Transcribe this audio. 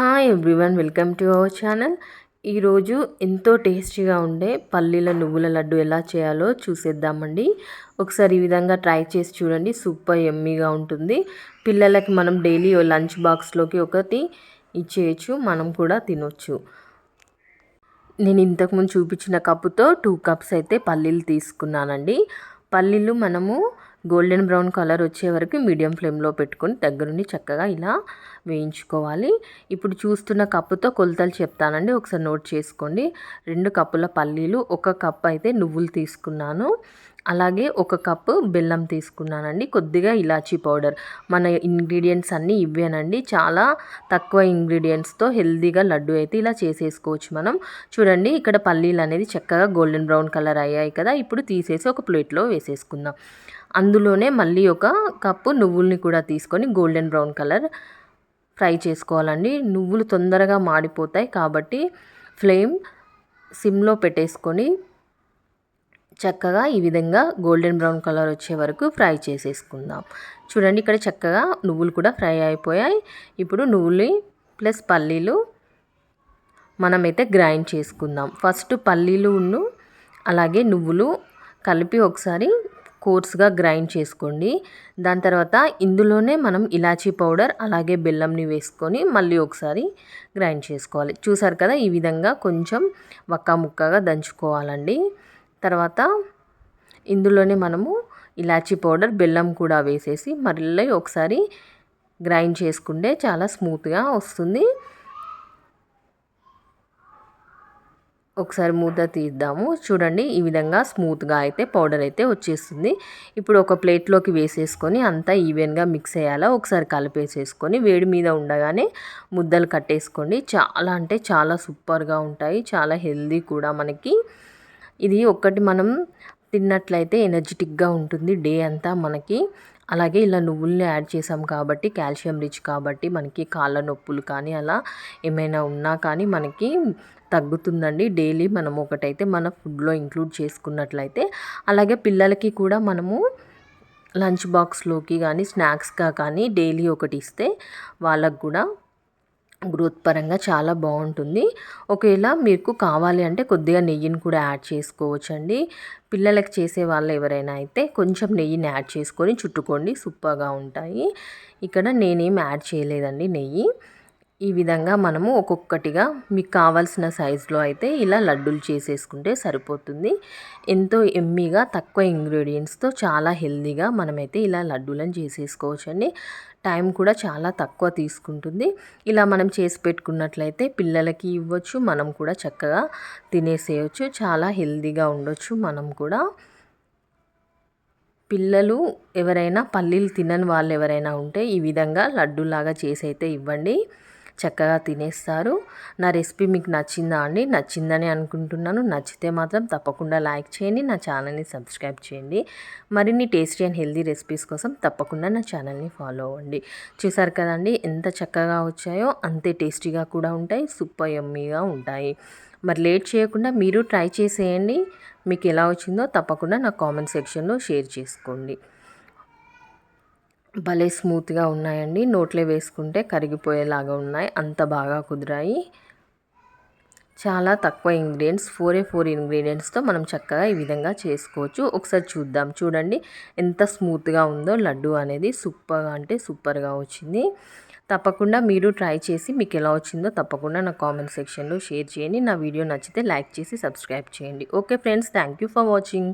Hi everyone welcome to our channel ఈరోజు ఎంతో టేస్టీగా ఉండే పల్లీల నువ్వుల లడ్డు ఎలా చేయాలో చూసేద్దామండి. ఒకసారి ఈ విధంగా ట్రై చేసి చూడండి సూపర్ ఎమ్మీగా ఉంటుంది. పిల్లలకి మనం డైలీ లంచ్ బాక్స్లోకి ఒకటి ఇచ్చేయచ్చు మనం కూడా తినొచ్చు. నేను ఇంతకుముందు చూపించిన కప్పుతో టూ కప్స్ అయితే పల్లీలు తీసుకున్నానండి. పల్లీలు మనము గోల్డెన్ బ్రౌన్ కలర్ వచ్చే వరకు మీడియం ఫ్లేమ్లో పెట్టుకొని దగ్గరుండి చక్కగా ఇలా వేయించుకోవాలి. ఇప్పుడు చూస్తున్న కప్పుతో కొలతలు చెప్తానండి. ఒకసారి నోట్ చేసుకోండి. రెండు కప్పుల పల్లీలు ఒక కప్ అయితే నువ్వులు తీసుకున్నాను. అలాగే ఒక కప్పు బెల్లం తీసుకున్నానండి. కొద్దిగా ఇలాచీ పౌడర్. మన ఇంగ్రీడియంట్స్ అన్నీ ఇవ్వేనండి. చాలా తక్కువ ఇంగ్రీడియంట్స్తో హెల్దీగా లడ్డు అయితే ఇలా చేసేసుకోవచ్చు మనం. చూడండి ఇక్కడ పల్లీలు అనేది చక్కగా గోల్డెన్ బ్రౌన్ కలర్ అయ్యాయి కదా. ఇప్పుడు తీసేసి ఒక ప్లేట్లో వేసేసుకుందాం. అందులోనే మళ్ళీ ఒక కప్పు నువ్వుల్ని కూడా తీసుకొని గోల్డెన్ బ్రౌన్ కలర్ ఫ్రై చేసుకోవాలండి. నువ్వులు తొందరగా మాడిపోతాయి కాబట్టి ఫ్లేమ్ సిమ్లో పెట్టేసుకొని చక్కగా ఈ విధంగా గోల్డెన్ బ్రౌన్ కలర్ వచ్చే వరకు ఫ్రై చేసేసుకుందాం. చూడండి ఇక్కడ చక్కగా నువ్వులు కూడా ఫ్రై అయిపోయాయి. ఇప్పుడు నువ్వులు ప్లస్ పల్లీలు మనమైతే గ్రైండ్ చేసుకుందాం. ఫస్ట్ పల్లీలు అలాగే నువ్వులు కలిపి ఒకసారి కోర్స్గా గ్రైండ్ చేసుకోండి. దాని తర్వాత ఇందులోనే మనం ఇలాచీ పౌడర్ అలాగే బెల్లంని వేసుకొని మళ్ళీ ఒకసారి గ్రైండ్ చేసుకోవాలి. చూసారు కదా ఈ విధంగా కొంచెం వక్క ముక్కగా దంచుకోవాలండి. తర్వాత ఇందులోనే మనము ఇలాచీ పౌడర్ బెల్లం కూడా వేసేసి మళ్ళీ ఒకసారి గ్రైండ్ చేసుకుంటే చాలా స్మూత్గా వస్తుంది. ఒకసారి మూత తీద్దాము. చూడండి ఈ విధంగా స్మూత్గా అయితే పౌడర్ అయితే వచ్చేస్తుంది. ఇప్పుడు ఒక ప్లేట్లోకి వేసేసుకొని అంతా ఈవెన్గా మిక్స్ అయ్యాలా ఒకసారి కలిపేసేసుకొని వేడి మీద ఉండగానే ముద్దలు కట్టేసుకోండి. చాలా అంటే చాలా సూపర్గా ఉంటాయి. చాలా హెల్దీ కూడా మనకి. ఇది ఒక్కటి మనం తిన్నట్లయితే ఎనర్జెటిక్గా ఉంటుంది డే అంతా మనకి. అలాగే ఇలా నువ్వుల్ని యాడ్ చేసాం కాబట్టి కాల్షియం రిచ్ కాబట్టి మనకి కాళ్ళ నొప్పులు కానీ అలా ఏమైనా ఉన్నా కానీ మనకి తగ్గుతుందండి. డైలీ మనం ఒకటైతే మన ఫుడ్లో ఇంక్లూడ్ చేసుకున్నట్లయితే అలాగే పిల్లలకి కూడా మనము లంచ్ బాక్స్లోకి కానీ స్నాక్స్గా కానీ డైలీ ఒకటి ఇస్తే వాళ్ళకు కూడా గ్రోత్ పరంగా చాలా బాగుంటుంది. ఒకవేళ మీకు కావాలి అంటే కొద్దిగా నెయ్యిని కూడా యాడ్ చేసుకోవచ్చండి. పిల్లలకి చేసే వాళ్ళు ఎవరైనా అయితే కొంచెం నెయ్యిని యాడ్ చేసుకొని చుట్టుకోండి. సూపర్గా ఉంటాయి. ఇక్కడ నేనేం యాడ్ చేయలేదండి నెయ్యి. ఈ విధంగా మనము ఒక్కొక్కటిగా మీకు కావాల్సిన సైజులో అయితే ఇలా లడ్డూలు చేసేసుకుంటే సరిపోతుంది. ఎంతో ఎమ్మీగా తక్కువ ఇంగ్రీడియంట్స్తో చాలా హెల్దీగా మనమైతే ఇలా లడ్డూలను చేసేసుకోవచ్చండి. టైం కూడా చాలా తక్కువ తీసుకుంటుంది. ఇలా మనం చేసి పెట్టుకున్నట్లయితే పిల్లలకి ఇవ్వచ్చు మనం కూడా చక్కగా తినేసేయచ్చు చాలా హెల్దీగా ఉండొచ్చు మనం కూడా. పిల్లలు ఎవరైనా పల్లీలు తినని వాళ్ళు ఎవరైనా ఉంటే ఈ విధంగా లడ్డూలాగా చేసి అయితే ఇవ్వండి. చక్కగా తినేస్తారు. నా రెసిపీ మీకు నచ్చిందా అండి? నచ్చిందని అనుకుంటున్నాను. నచ్చితే మాత్రం తప్పకుండా లైక్ చేయండి. నా ఛానల్ని సబ్స్క్రైబ్ చేయండి. మరిన్ని టేస్టీ అండ్ హెల్దీ రెసిపీస్ కోసం తప్పకుండా నా ఛానల్ని ఫాలో అవ్వండి. చూసారు కదండి? ఎంత చక్కగా వచ్చాయో అంతే టేస్టీగా కూడా ఉంటాయి సూపర్ యమ్మీగా ఉంటాయి. మరి లేట్ చేయకుండా మీరు ట్రై చేసేయండి. మీకు ఎలా వచ్చిందో తప్పకుండా నా కామెంట్ సెక్షన్లో షేర్ చేసుకోండి. భలే స్మూత్గా ఉన్నాయండి. నోట్లో వేసుకుంటే కరిగిపోయేలాగా ఉన్నాయి. అంత బాగా కుదిరాయి. చాలా తక్కువ ఇంగ్రీడియంట్స్ ఫోరే ఫోర్ ఇంగ్రీడియంట్స్తో మనం చక్కగా ఈ విధంగా చేసుకోవచ్చు. ఒకసారి చూద్దాం. చూడండి ఎంత స్మూత్గా ఉందో. లడ్డు అనేది సూపర్గా అంటే సూపర్గా వచ్చింది. తప్పకుండా మీరు ట్రై చేసి మీకు ఎలా వచ్చిందో తప్పకుండా నా కామెంట్ సెక్షన్లో షేర్ చేయండి. నా వీడియో నచ్చితే లైక్ చేసి సబ్స్క్రైబ్ చేయండి. Okay friends thank you for watching.